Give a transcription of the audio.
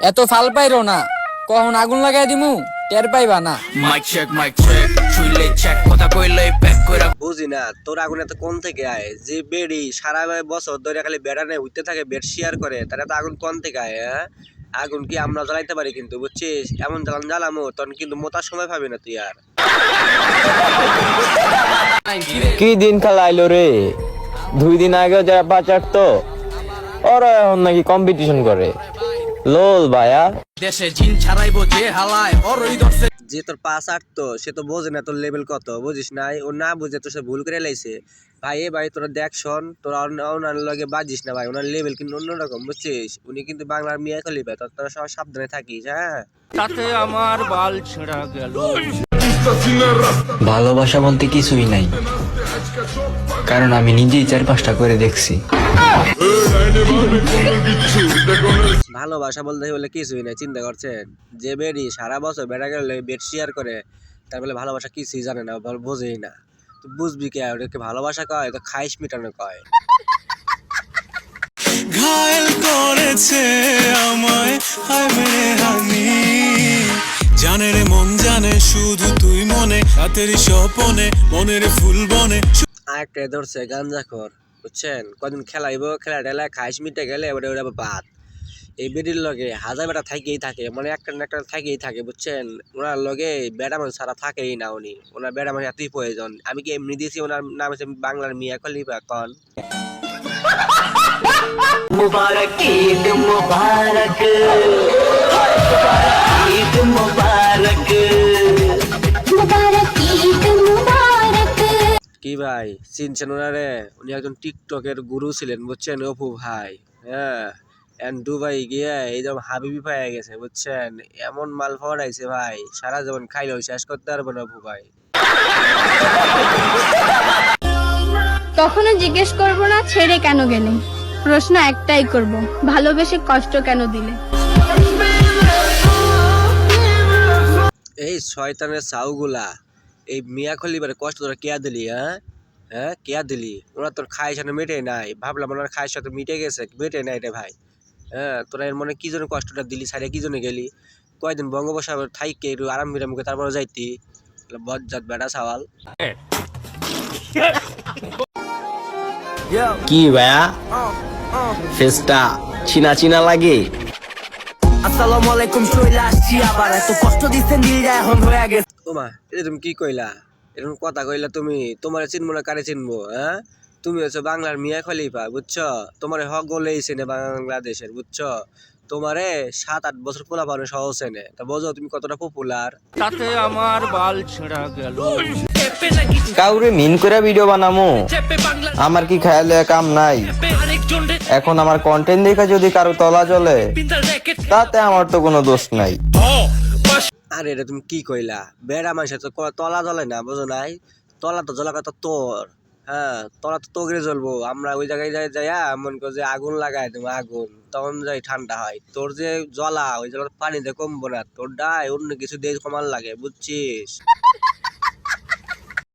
এত ফাল পাইরো না। কখন আগুন লাগাই দিমু টের পাইবা না। কথা কইলে কইরা বুঝি না তোর আগুন এত কোন থেকে আয়? যে বেড়ি সারা বছর ধরে খালি বেড়া নেই উঠতে থাকে বেড শেয়ার করে তারা তো আগুন কোন থেকে আয় হ্যাঁ? আগুন কি আমরা জ্বালাইতে পারি কিন্তু বুঝছিস? এমন জ্বালান জ্বালামো তখন কিন্তু মোতার সময় পাবি না তুই আর। কি দিন খেলা আইলো রে? দুই দিন আগে যারা বাঁচার তো ওরা এখন নাকি কম্পিটিশন করে। লোল ভাইয়া। দেশে জিন ছাড়াইবো যে হালায় ওরই ধরছে। যে তোর পাস আটতো সে তো বোঝে না তোর লেভেল কত বুঝিস নাই? ও না বুঝে তো সে ভুল করে লাইছে। ভাই এ ভাই তোরা দেখ শোন তোরা অন্য- ওনার লগে বাজিস না ভাই ওনার লেভেল কিন্তু অন্যরকম বুঝছিস? উনি কিন্তু বাংলার মিয়া খলিফা তোর তোরা সবাই সাবধানে থাকিস হ্যাঁ? তাতে আমার বাল ছেঁড়া গেল। ভালোবাসা বলতে কিছুই নাই। কারণ আমি নিজেই চার পাঁচটা করে দেখছি। ভালোবাসা বলতে বলে কিছুই নাই চিন্তা করছেন? যে বেডি সারা বছর বেড়া গেলে বেড শেয়ার করে তার বলে ভালোবাসা কিছুই জানে না বল বোঝেই না। তো বুঝবি কে? ওটাকে ভালোবাসা কয়? তো খাইশ মিটানো কয়? ঘায়ল করেছে আমায় হায় মেরে হানি। জানে রে মন জানে শুধু তুই মনে রাতের স্বপনে মনের ফুল বনে আটকে ধরছে গাঞ্জাখর বুঝছেন? কদিন খেলাইব খেলা টেলায় খাইস মিটে গেলে এবারে ওরা বাদ এই বেডির লগে হাজার বেটা থাকেই থাকে মানে একটা না একটা থাকেই থাকে বুঝছেন? ওনার লগে বেটা মানুষ সারা থাকেই না উনি। ওনার বেড়া মানুষ এতই প্রয়োজন। আমি কি এমনি দিয়েছি ওনার নাম হচ্ছে বাংলার মিয়া খলিফা কন? মুবারক ঈদ মুবারক। মুবারক। ভাই চিনছেন ওনারে? উনি একজন টিকটকের গুরু ছিলেন বুঝছেন? অপু ভাই হ্যাঁ? এন্ড দুবাই গিয়ে এই যেমন হাবিবি পাইয়া গেছে বুঝছেন? এমন মাল ফড়াইছে ভাই সারা জীবন খাইলেও শেষ করতে পারবে না অপু ভাই। কখনো জিজ্ঞেস করব না ছেড়ে কেন গেলে? প্রশ্ন একটাই করব ভালোবেসে কষ্ট কেন দিলে? এই শয়তানের সাউগুলা এই মিয়া খলিবার কষ্ট তোরা কেয়া দিলি হ্যাঁ? হ্যাঁ কেয়া দিলি? ওরা তোর খাই সাথে মেটে নাই। ভাবলাম ওনার খাই সাথে মিটে গেছে মেটে নাই রে ভাই। হ্যাঁ তোরা এর মনে কি জন্য কষ্টটা দিলি সাইডে কি জন্য গেলি? কয়দিন বঙ্গোপসাগর থাইকে একটু আরাম বিরাম করে তারপরে যাইতি। বজ্জাত বেটা সাওয়াল। কি ভাইয়া? ফেসটা চিনা চিনা লাগে? আসসালামু আলাইকুম চলে আসছি আবার। এত কষ্ট দিচ্ছেন দিলটা এখন হয়ে গেছে। এটা তুমি কি কইলা? এরকম কথা কইলা তুমি তোমার চিনবো না কারে চিনবো হ্যাঁ? তুমি হচ্ছে বাংলার মিয়া খলিফা বুঝছ? তোমার হক গলেই চেনে বাংলাদেশের বুঝছ? তোমারে সাত আট বছর পোলা পানো সহ চেনে। তা বোঝো তুমি কতটা পপুলার তাতে আমার বাল ছেঁড়া গেল। কাউরে মিন করে ভিডিও বানামো। আমার কি খেয়ালে কাম নাই? এখন আমার কন্টেন্ট দেখে যদি কারও তলা জ্বলে, তাতে আমার তো কোনো দোষ নাই। আরে এটা তুমি কি কইলা? বেড়া মানুষের তো তলা জ্বলে না, বুঝো নাই? তলা তো জ্বলা কথা তোর। হ্যাঁ তলা তো তোগরে জ্বলবো। আমরা ওই জায়গায় যাই যাইয়া মনে কর যে আগুন লাগায় তুমি আগুন। তখন যাই ঠান্ডা হয়। তোর যে জ্বলা, ওই জ্বলা পানিতে কমবো না। তোর ডাই অন্য কিছু দিয়ে কমার লাগে, বুঝছিস?